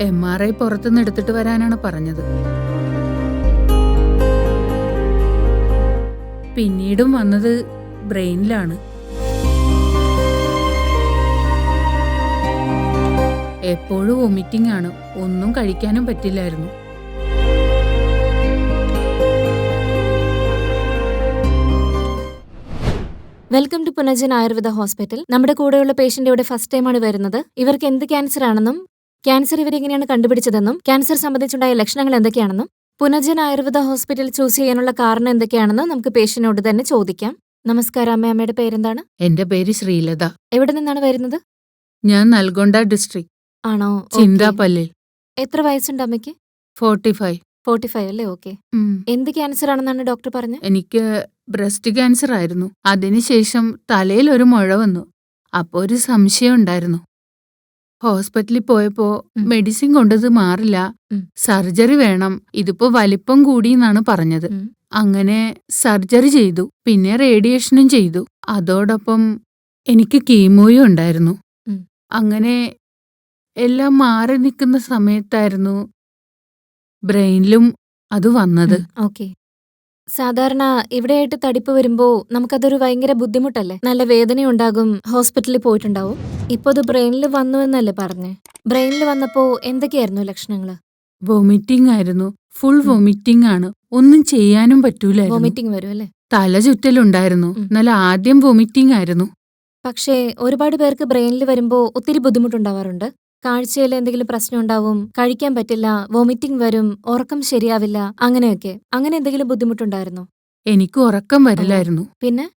M R I പുറത്തുനിന്ന് എടുത്തിട്ട് വരാനാണ് പറഞ്ഞത്. പിന്നീടും വന്നത് ബ്രെയിനിലാണ്. എപ്പോഴും വൊമിറ്റിംഗ് ആണ്. ഒന്നും കഴിക്കാനും പറ്റില്ലായിരുന്നു. Welcome to Punajan Ayurveda hospital. നമ്മുടെ കൂടെയുള്ള പേഷ്യന്റ് ഇവിടെ ഫസ്റ്റ് ആണ് വരുന്നത്. ഇവർക്ക് എന്ത് ക്യാൻസർ ആണെന്നും ക്യാൻസർ ഇവരെങ്ങനെയാണ് കണ്ടുപിടിച്ചതെന്നും ക്യാൻസർ സംബന്ധിച്ചുണ്ടായ ലക്ഷണങ്ങൾ എന്തൊക്കെയാണെന്നും പുനർജൻ ആയുർവേദ ഹോസ്പിറ്റൽ ചൂസ് ചെയ്യാനുള്ള കാരണം എന്തൊക്കെയാണെന്നും നമുക്ക് പേഷ്യനോട് തന്നെ ചോദിക്കാം. നമസ്കാരം. അമ്മ അമ്മയുടെ പേരെന്താണ്? എന്റെ പേര് ശ്രീലത. എവിടെ നിന്നാണ് വരുന്നത്? ഞാൻ നൽഗൊണ്ട ഡിസ്ട്രിക്ട്. ആണോ? ചിന്താപല്ലി ചിന്താപ്പല്ലിൽ എത്ര വയസ്സുണ്ട് അമ്മയ്ക്ക്? ഫോർട്ടി ഫൈവ് ഫോർട്ടി ഫൈവ് അല്ലേ? ഓക്കെ. എന്ത് ക്യാൻസർ ആണെന്നാണ് ഡോക്ടർ പറഞ്ഞത്? എനിക്ക് ബ്രസ്റ്റ് ക്യാൻസർ ആയിരുന്നു അതിനുശേഷം തലയിൽ ഒരു മുഴ വന്നു. അപ്പോൾ ഒരു സംശയം ഉണ്ടായിരുന്നു. ഹോസ്പിറ്റലിൽ പോയപ്പോ മെഡിസിൻ കൊണ്ടത് മാറില്ല. സർജറി വേണം. ഇതിപ്പോ വലിപ്പം കൂടി എന്നാണ് പറഞ്ഞത്. അങ്ങനെ സർജറി ചെയ്തു. പിന്നെ റേഡിയേഷനും ചെയ്തു. അതോടൊപ്പം എനിക്ക് കീമോയും ഉണ്ടായിരുന്നു. അങ്ങനെ എല്ലാം മാറി നിൽക്കുന്ന സമയത്തായിരുന്നു ബ്രെയിനിലും അത് വന്നത്. ഓക്കെ. സാധാരണ ഇവിടെയായിട്ട് തടിപ്പ് വരുമ്പോ നമുക്കതൊരു ഭയങ്കര ബുദ്ധിമുട്ടല്ലേ? നല്ല വേദനയുണ്ടാകും. ഹോസ്പിറ്റലിൽ പോയിട്ടുണ്ടാവും. ഇപ്പൊ അത് ബ്രെയിനിൽ വന്നു എന്നല്ലേ പറഞ്ഞേ? ബ്രെയിനിൽ വന്നപ്പോ എന്തൊക്കെയായിരുന്നു ലക്ഷണങ്ങൾ? വൊമിറ്റിംഗ് ആയിരുന്നു. ഫുൾ വോമിറ്റിംഗ് ആണ്. ഒന്നും ചെയ്യാനും പറ്റൂലായിരുന്നു. വോമിറ്റിംഗ് വരും അല്ലേ? തല ചുറ്റലുണ്ടായിരുന്നു. നല്ല എന്നാൽ ആദ്യം വൊമിറ്റിംഗ് ആയിരുന്നു. പക്ഷേ ഒരുപാട് പേർക്ക് ബ്രെയിനിൽ വരുമ്പോ ഒത്തിരി ബുദ്ധിമുട്ടുണ്ടാവാറുണ്ട്. കാഴ്ചയിൽ എന്തെങ്കിലും പ്രശ്നം ഉണ്ടാവും കഴിക്കാൻ പറ്റില്ല വോമിറ്റിംഗ് വരും ഉറക്കം ശരിയാവില്ല അങ്ങനെയൊക്കെ. അങ്ങനെ എന്തെങ്കിലും ബുദ്ധിമുട്ടുണ്ടായിരുന്നോ? എനിക്ക് ഉറക്കം വരില്ലായിരുന്നു. പിന്നെ?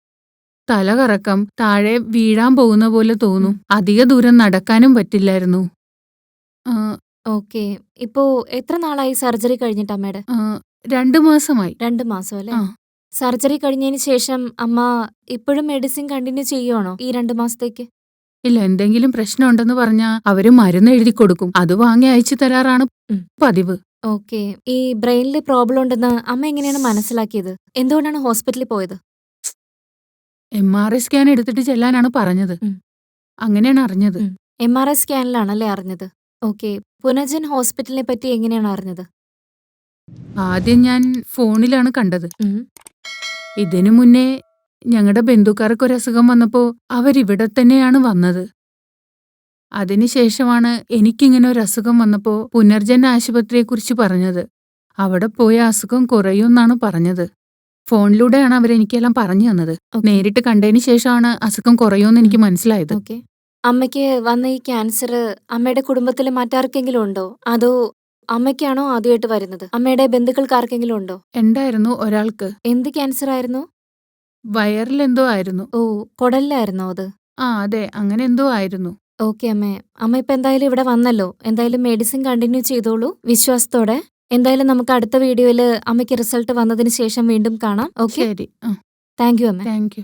തല കറക്കം താഴെ വീഴാൻ പോകുന്ന പോലെ തോന്നും. അധിക ദൂരം നടക്കാനും പറ്റില്ലായിരുന്നു. ആ, ഓക്കെ. ഇപ്പോ എത്ര നാളായി സർജറി കഴിഞ്ഞിട്ട് അമ്മയുടെ? ആ, രണ്ടു മാസമായി. രണ്ട് മാസം അല്ലേ ആ. സർജറി കഴിഞ്ഞതിന് ശേഷം അമ്മ ഇപ്പോഴും മെഡിസിൻ കണ്ടിന്യൂ ചെയ്യുവാണോ ഈ രണ്ട് മാസത്തേക്ക്? ഇല്ല എന്തെങ്കിലും പ്രശ്നമുണ്ടെന്ന് പറഞ്ഞാ അവർ മരുന്ന് എഴുതി കൊടുക്കും. അത് വാങ്ങി അയച്ചു തരാറാണ് ഉം. പതിവ്. ഓക്കെ. ഈ ബ്രെയിനിൽ പ്രോബ്ലം ഉണ്ടെന്ന് അമ്മ എങ്ങനെയാണ് മനസ്സിലാക്കിയത്? എന്തുകൊണ്ടാണ് ഹോസ്പിറ്റലിൽ പോയത്? എം ആർ ഐ സ്കാൻ എടുത്തിട്ട് ചെല്ലാനാണ് പറഞ്ഞത്. ഉം. അങ്ങനെയാണ് അറിഞ്ഞത്. ഉം. എം ആർ ഐ സ്കാനിലാണല്ലേ അറിഞ്ഞത്? ഓക്കെ. പുനജൻ ഹോസ്പിറ്റലിനെ പറ്റി എങ്ങനെയാണ് അറിഞ്ഞത്? ആദ്യം ഞാൻ ഫോണിലാണ് കണ്ടത്. ഉം. ഇതിനു മുന്നേ ഞങ്ങളുടെ ബന്ധുക്കാർക്ക് ഒരു അസുഖം വന്നപ്പോ അവരിവിടെ തന്നെയാണ് വന്നത്. അതിനുശേഷമാണ് എനിക്കിങ്ങനെ ഒരു അസുഖം വന്നപ്പോ പുനർജൻ ആശുപത്രിയെക്കുറിച്ച് പറഞ്ഞത്. അവിടെ പോയ അസുഖം കുറയുമെന്നാണ് പറഞ്ഞത്. ഫോണിലൂടെയാണ് അവരെനിക്കെല്ലാം പറഞ്ഞു തന്നത്. നേരിട്ട് കണ്ടതിന് ശേഷമാണ് അസുഖം കുറയുമെന്ന് എനിക്ക് മനസ്സിലായത്. ഓക്കെ. അമ്മയ്ക്ക് വന്ന ഈ ക്യാൻസർ അമ്മയുടെ കുടുംബത്തിൽ മറ്റാർക്കെങ്കിലും ഉണ്ടോ? അതോ അമ്മയ്ക്കാണോ ആദ്യമായിട്ട് വരുന്നത്? അമ്മയുടെ ബന്ധുക്കൾക്ക് ആർക്കെങ്കിലും ഉണ്ടോ? ഉണ്ടായിരുന്നു ഒരാൾക്ക്? എന്ത് ക്യാൻസർ ആയിരുന്നു വയറിലെന്തോ ആയിരുന്നു. ഓ കുടലിലായിരുന്നോ അത്? ആ അതെ അങ്ങനെ എന്തോ ആയിരുന്നു. ഓക്കെ അമ്മേ. അമ്മ ഇപ്പൊ എന്തായാലും ഇവിടെ വന്നല്ലോ. എന്തായാലും മെഡിസിൻ കണ്ടിന്യൂ ചെയ്തോളൂ വിശ്വാസത്തോടെ. എന്തായാലും നമുക്ക് അടുത്ത വീഡിയോയിൽ അമ്മയ്ക്ക് റിസൾട്ട് വന്നതിന് ശേഷം വീണ്ടും കാണാം. ഓക്കെ? ശരി ആ. താങ്ക് യു അമ്മ. Thank you